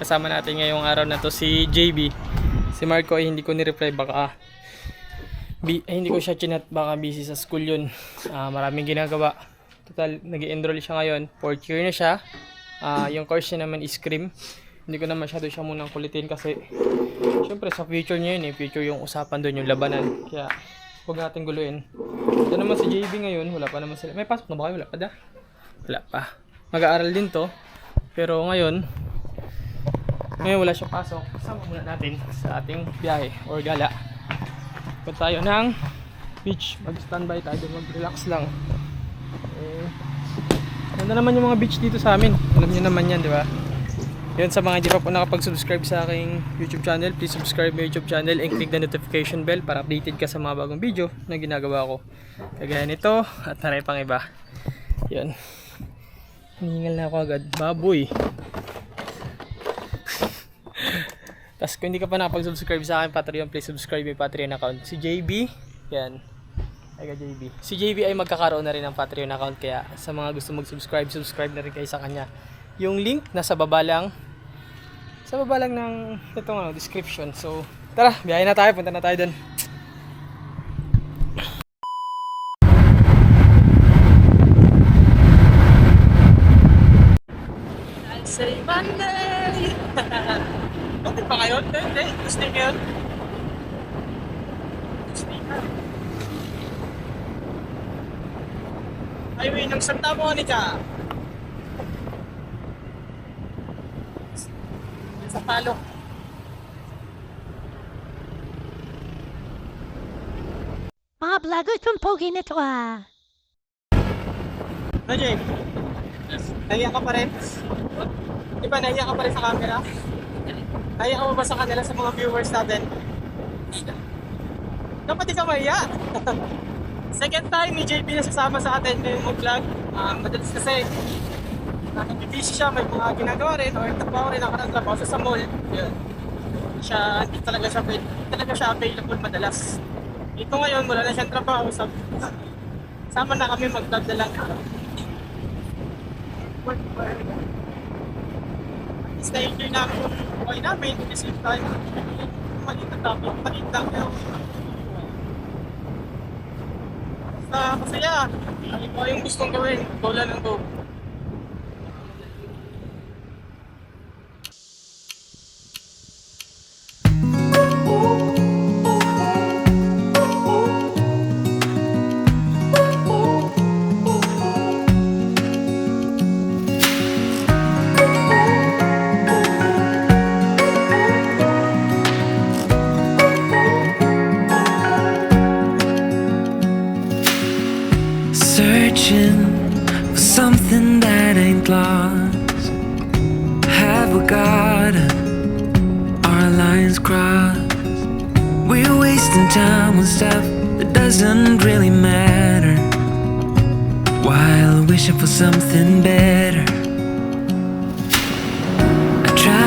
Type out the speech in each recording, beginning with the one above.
Kasama natin ngayong araw na to si JB. Si Marco ay hindi ko ni-reply baka bi, ay, hindi ko siya chinat baka busy sa school yun. Ah, maraming ginagawa. Total, nag enroll siya ngayon. Fourth year na siya. Ah, yung course niya naman is scrim. Hindi ko na masyado siya munang kulitin kasi syempre sa future niya yun eh. Future yung usapan doon, yung labanan. Kaya huwag natin guluhin. Ito naman si JB ngayon. Wala pa naman sila. May pasok na ba kayo? Wala pa da? Wala pa. Mag-aaral din to. Pero ngayon, ngayon wala siyang pasok. Kasama muna natin sa ating biyahe or gala. Punta tayo ng beach. Mag-standby tayo. Mag-relax lang. Eh, ganda naman yung mga beach dito sa amin. Alam niyo naman yan, di ba? Yun sa mga hindi pa po nakapag-subscribe sa aking YouTube channel, please subscribe my YouTube channel and click the notification bell para updated ka sa mga bagong video na ginagawa ko. Kagaya nito at marami pang iba. Yun. Hiningal na ako agad. Baboy. Tapos kung hindi ka pa nakapag-subscribe sa akin Patreon, please subscribe my Patreon account. Si JB, yan. Ay JB. Si JB ay magkakaroon na rin ng Patreon account kaya sa mga gusto mag-subscribe, subscribe na rin kayo sa kanya. Yung link nasa baba lang. Sa baba lang ng itong ano, description. So, tara, biyahe na tayo. Punta na tayo doon. Say Monday! Bakit pa kayo? Hindi, hindi. Ngayon. Tuesday na. Highway ng Santa Monica. Sa palo. Mga vlogger itong pogi na to ah. Ano, Jay? Nahiya ka pa rin? Di ba nahiya ka pa rin sa camera? Ka pa ba sa kanila sa mga viewers natin? Dapat di ka mahiya. Second time ni JP na sasama sa atin ngayong mag-vlog. Um, madalas kasi nakikibisi siya, may mga ginagawa rin or trabaho rin ako ng trabaho sa, sa mall. Yun. Siya, hindi talaga siya, talaga siya available madalas. Ito ngayon, wala na siyang trabaho. Sabi, sama na kami mag-vlog na lang. Stay here namin yung buhay namin at the same time. Maliit na tapos, maliit lang yung Basta masaya. Ano pa yung gustong gawin? Go lang ng go.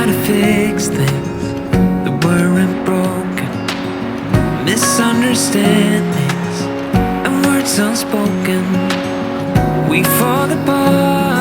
To fix things that weren't broken. Misunderstandings and words unspoken. We fall apart,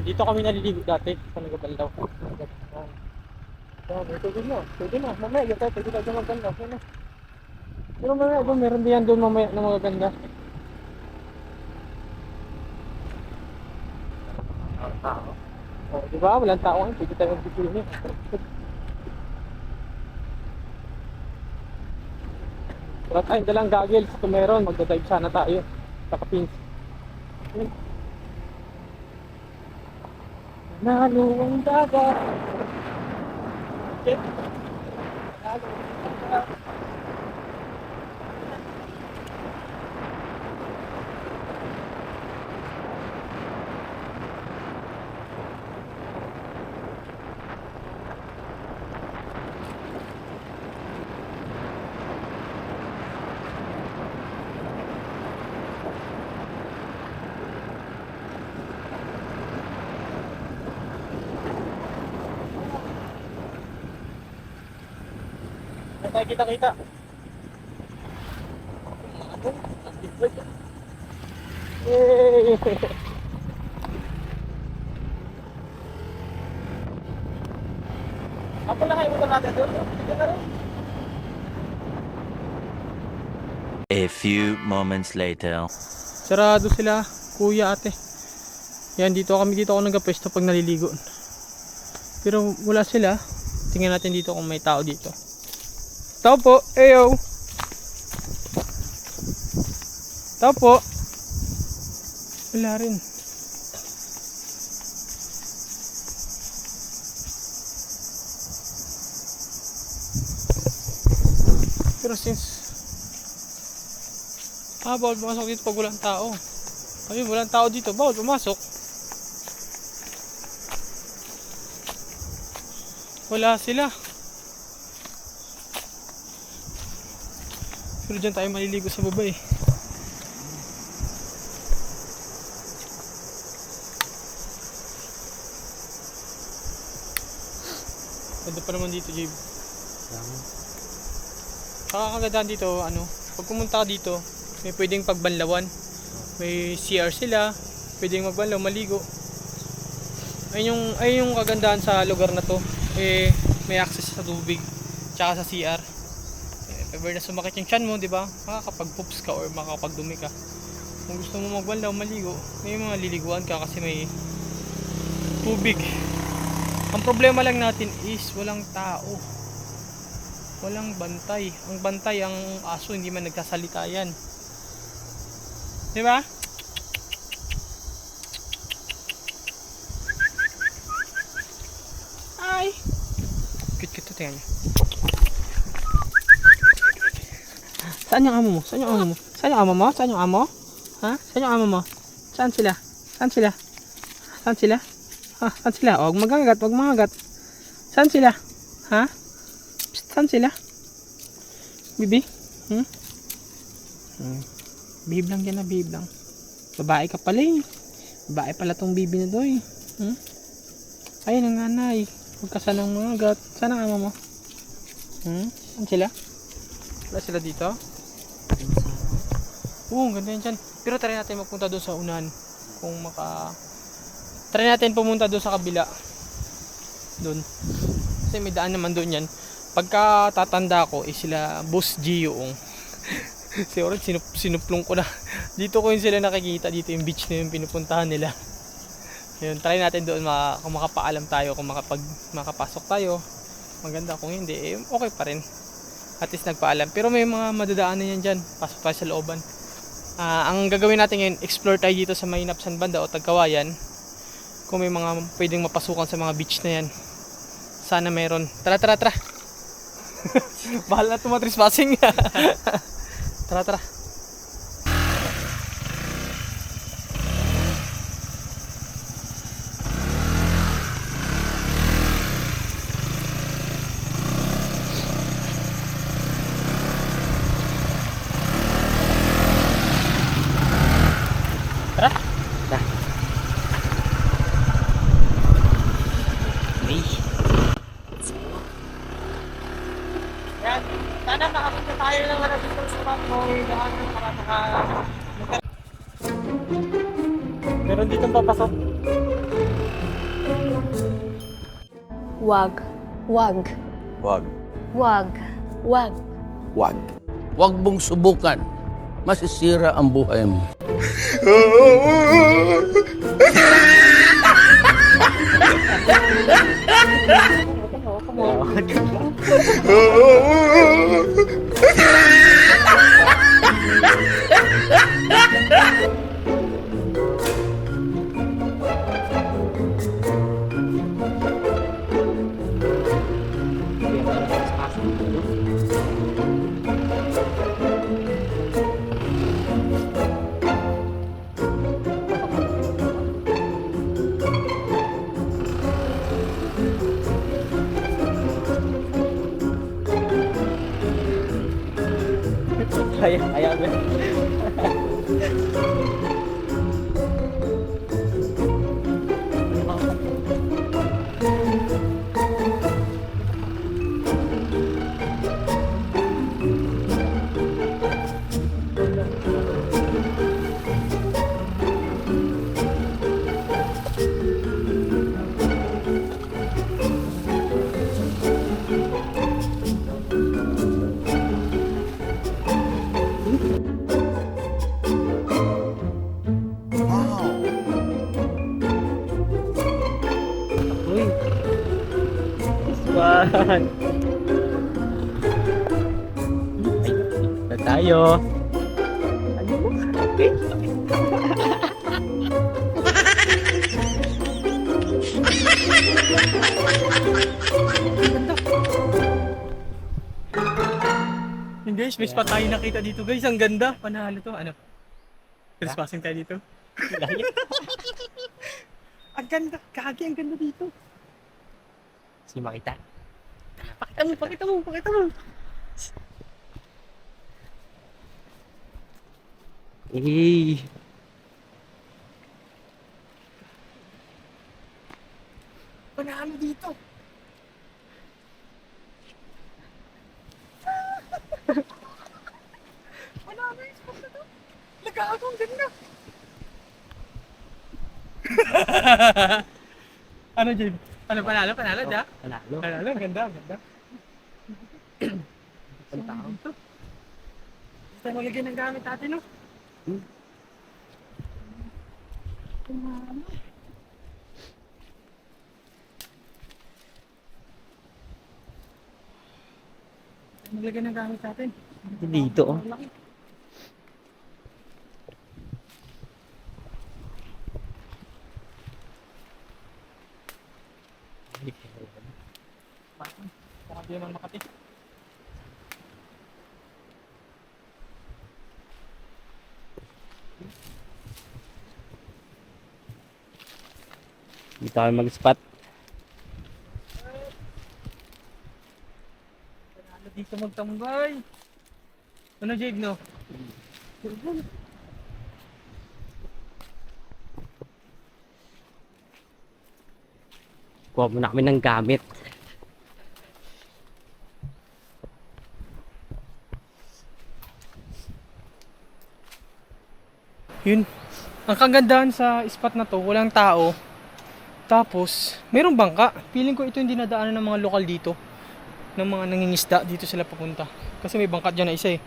Yan, dito kami naliligo dati sa Nagabanlaw. May tubig na. Pwede na. Mamaya, yan tayo. Pwede tayo maganda. Okay na. Pero mamaya doon, meron din yan doon mamaya na magaganda. Oh, di ba? Walang tao ngayon. Pwede tayo mag-bikini. Wala tayong dalang goggles. Kung meron, magdadive sana tayo. Saka pins. Nalo ang dagat. Okay. Ang dagat. Kita-kita. Yay! Ako lang kayo natin doon. Sige na rin. A few moments later. Sarado sila, kuya ate. Yan, dito kami dito ako nagapwesto pag naliligo. Pero wala sila. Tingnan natin dito kung may tao dito. Tao po, eyo. Tao po. Wala rin. Pero since Ah, bawal pumasok dito pag walang tao. Ayun, walang tao dito. Bawal pumasok. Wala sila. Pero dyan tayo maliligo sa baba eh. Ganda pa naman dito, Jabe. Kakakagandaan dito, ano, pag pumunta ka dito, may pwedeng pagbanlawan. May CR sila, pwedeng magbanlaw, maligo. Ayun yung, ayun yung kagandahan sa lugar na to. Eh, may access sa tubig, tsaka sa CR. Ever na sumakit yung tiyan mo, di ba? Makakapag-poops ka or makakapagdumi ka. Kung gusto mo magbanlaw, maligo, may mga liliguan ka kasi may tubig. Ang problema lang natin is walang tao. Walang bantay. Ang bantay ang aso hindi man nagsasalita yan. 'Di ba? Ay. Cute cute to tingnan niyo. Saan yung amo mo? Saan yung amo mo? Saan yung amo mo? Saan yung amo? Ha? Saan yung amo mo? Saan sila? Saan sila? Saan sila? Ha? Saan sila? Huwag magagat, huwag magagat. Saan sila? Ha? Psst, saan sila? Bibi? Hmm? hmm. Bihib lang yan na, bihib lang. Babae ka pala eh. Babae pala tong bibi na to eh. Hmm? Ayun ang nanay. Huwag ka sanang mga gat. Sana ang ama mo? Hmm? Saan sila? Wala sila dito? Oo, ang ganda yan dyan. Pero try natin magpunta doon sa unahan. Kung maka... Try natin pumunta doon sa kabila. Doon. Kasi may daan naman doon yan. Pagka tatanda ko, eh sila Boss Gio yung si Orange sinup, sinuplong ko na. Dito ko yung sila nakikita. Dito yung beach na yung pinupuntahan nila. Yun, try natin doon maka, kung makapaalam tayo, kung makapag, makapasok tayo. Maganda. Kung hindi, eh, okay pa rin. At least nagpaalam. Pero may mga madadaanan yan dyan. Pasok tayo sa looban. Ah, ang gagawin natin ngayon, explore tayo dito sa Maynapsan Banda o Tagkawayan. Kung may mga pwedeng mapasukan sa mga beach na yan. Sana meron. Tara, tara, tara. Bahal na tumatrespassing. tara, tara. Tara. Wag. Wag. Wag. Wag. Wag. Huwag mong subukan. Masisira ang buhay mo. Kaya, kaya ba? Uy. Yung guys, may spot tayo nakita dito guys. Ang ganda. Panalo to. Ano? Trespassing tayo dito. ang ganda. Kagi, ang ganda dito. Sige makita. Pakita mo, pakita mo, pakita mo. Eh. Panalo dito. Panalo yung spot na to. Nagago, ang ganda. ano, Jim? Ano, panalo, panalo, ja? Panalo. Panalo, ang ganda, ang ganda. Ang tao. Dito. Tayo maglagay ng gamit natin, no? Tayo Maglagay ng gamit natin. Dito oh. Baka di naman Makati. Dito kami mag-spot. Ano dito magtambay? Ano Jade no? Kuha muna kami ng gamit. Yun. Ang kagandahan sa spot na to, walang tao. Tapos, mayroong bangka. Feeling ko ito yung dinadaanan ng mga lokal dito. Ng mga nangingisda, dito sila papunta. Kasi may bangka dyan na isa eh.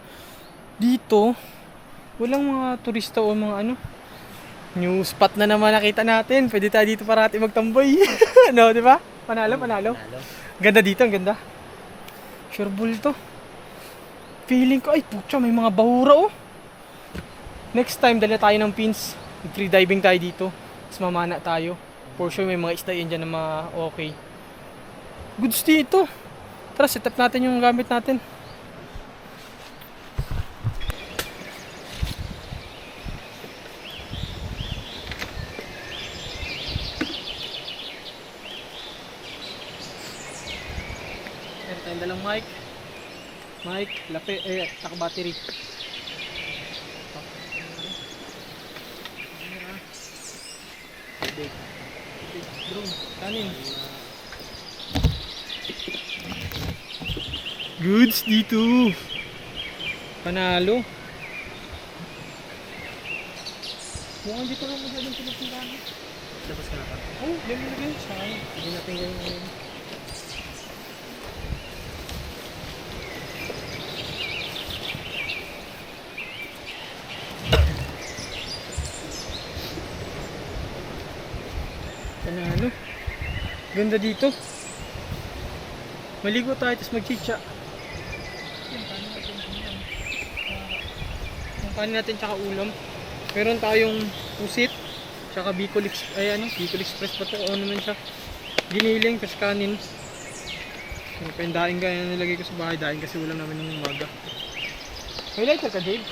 Dito, walang mga turista o mga ano. New spot na naman nakita natin. Pwede tayo dito parati magtambay. ano, di ba? Panalo, panalo. Ganda dito, ang ganda. Sure bull to. Feeling ko, ay putya, may mga bahura oh. Next time, dala tayo ng pins. Free diving tayo dito. Tapos mamana tayo. For sure, may mga isda yan dyan na mga okay. Goods dito. Tara, set up natin yung gamit natin. Meron tayong mic. Mic, lape, eh, taka battery. Big. Kanin. Goods dito. Panalo. Mukhang dito lang masyadong pinapuntahan. Labas ka na pa? Oo, oh, yan mo na ganyan. Sayang. Hindi natin ganyan ngayon. Panalo. Ganda dito. Maligo tayo tapos mag-chicha. Yung kanin natin tsaka ulam. Meron tayong pusit. Tsaka Bicol, Ex- ay ano, Bicol Express pa to. O naman siya. Giniling tapos kanin. Ano pa yung daing kaya nilagay ko sa bahay. Daing kasi ulam naman yung umaga. May lighter ka, Dave?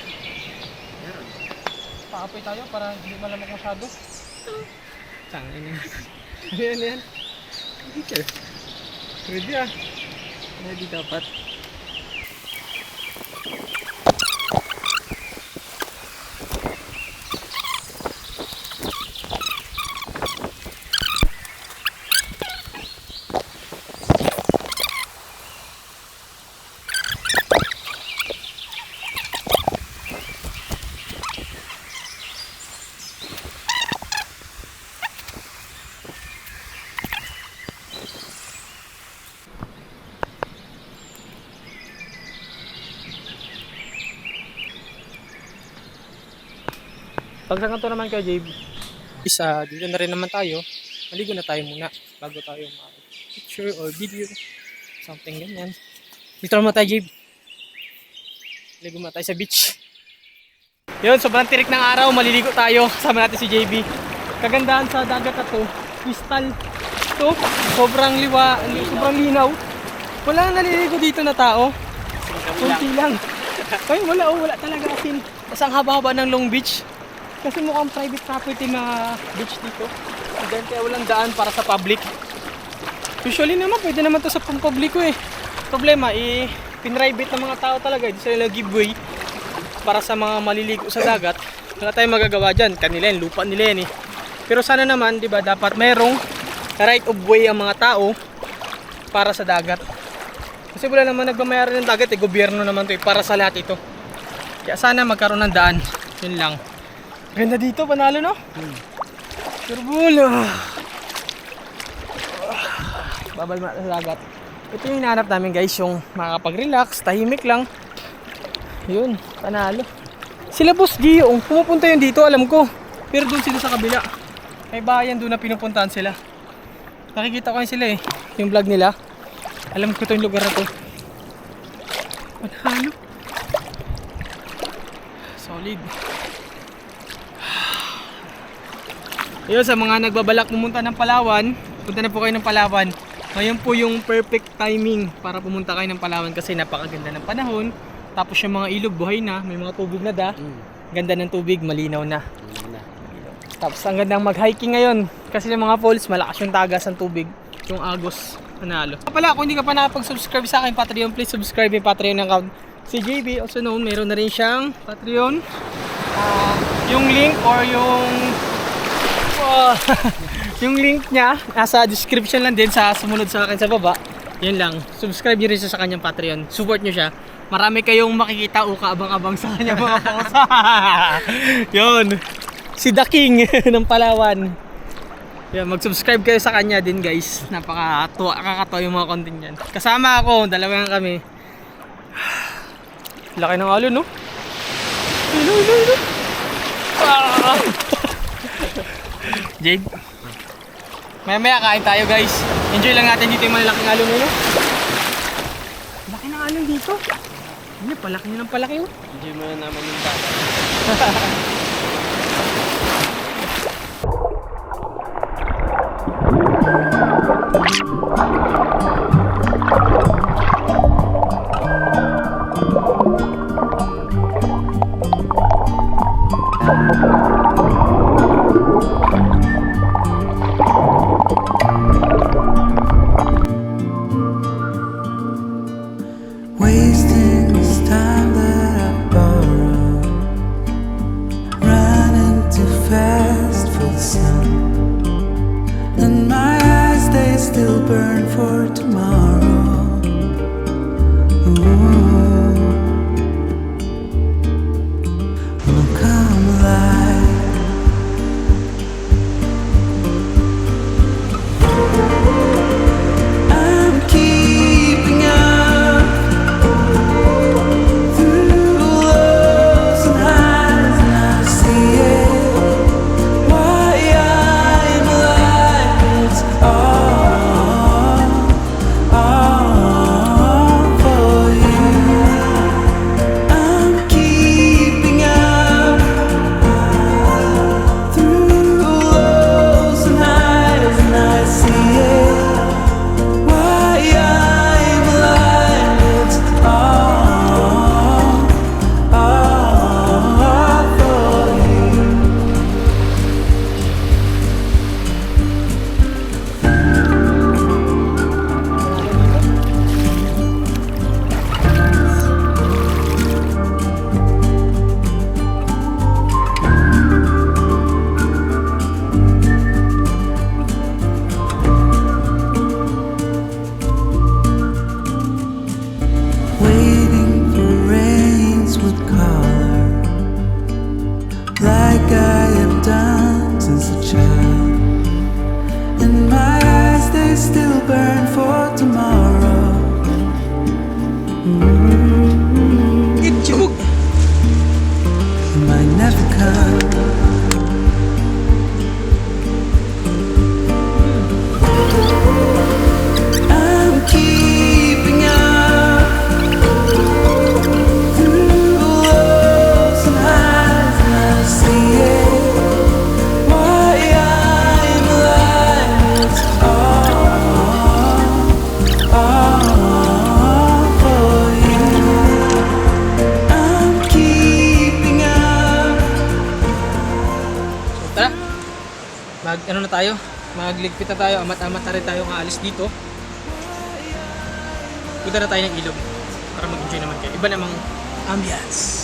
Meron. Paapoy tayo para hindi malamok masyado. Tangin na. Ayan yan. Ready ah. Ready dapat. Pagsakan to naman kayo, JB. Isa, dito na rin naman tayo. Maligo na tayo muna bago tayo mag-picture or video. Something ganyan. Dito naman tayo, JB. Maligo muna tayo sa beach. Yun, sobrang tirik ng araw. Maliligo tayo. Kasama natin si JB. Kagandahan sa dagat na to, crystal. Ito, sobrang liwa, sobrang linaw. Wala nang naliligo dito na tao. Kunti lang. Ay, wala, oh, wala talaga asin. Tapos ang haba-haba ng Long Beach. Kasi mukhang private property na beach dito. And then kaya walang daan para sa public. Usually naman, pwede naman to sa pampubliko eh. Problema, eh, pinribate ng mga tao talaga. Hindi sila giveaway para sa mga maliligo sa dagat. Wala tayong magagawa dyan. Kanila yan, lupa nila yan eh. Pero sana naman, di ba, dapat merong right of way ang mga tao para sa dagat. Kasi wala naman nagmamayari ng dagat eh. Gobyerno naman to eh. Para sa lahat ito. Kaya sana magkaroon ng daan. Yun lang. Ganda dito, panalo no? Hmm. Surbul. Ah. Babal mo sa dagat. Ito yung hinahanap namin guys, yung makakapag-relax, tahimik lang. Yun, panalo. Sila Boss Gio, pumupunta yun dito, alam ko. Pero doon sila sa kabila. May bayan doon na pinupuntahan sila. Nakikita ko yun sila eh, yung vlog nila. Alam ko to yung lugar na to. Panalo. Solid. Ayun, sa mga nagbabalak pumunta ng Palawan, punta na po kayo ng Palawan. Ngayon po yung perfect timing para pumunta kayo ng Palawan kasi napakaganda ng panahon. Tapos yung mga ilog buhay na, may mga tubig na da. Ganda ng tubig, malinaw na. Tapos ang gandang mag-hiking ngayon kasi yung mga falls, malakas yung tagas ng tubig. Yung Agos, panalo. Pala, kung hindi ka pa nakapag-subscribe sa akin Patreon, please subscribe yung Patreon account. Si JB, also known, meron na rin siyang Patreon. Ah, yung link or yung Ah, Yung link niya, nasa description lang din sa sumunod sa akin sa baba. Yan lang. Subscribe nyo rin siya sa kanyang Patreon. Support nyo siya. Marami kayong makikita o kaabang-abang sa kanyang mga post. Yun. Si The King ng Palawan. Yan, mag-subscribe kayo sa kanya din guys. Napakatuwa, kakatawa yung mga content niyan. Kasama ako, dalawa lang kami. Laki ng alon, no? Hello, hello, hello. Ah! Jade. Maya maya kain tayo guys. Enjoy lang natin dito yung malalaking alon no? Laki ng alon dito. Ano, palaki na ng palaki oh. Enjoy mo na naman yung bata. Wasting Magligpit na tayo. Amat-amat na rin tayo kaalis dito. Punta na tayo ng ilog para mag-enjoy naman kayo. Iba namang ba?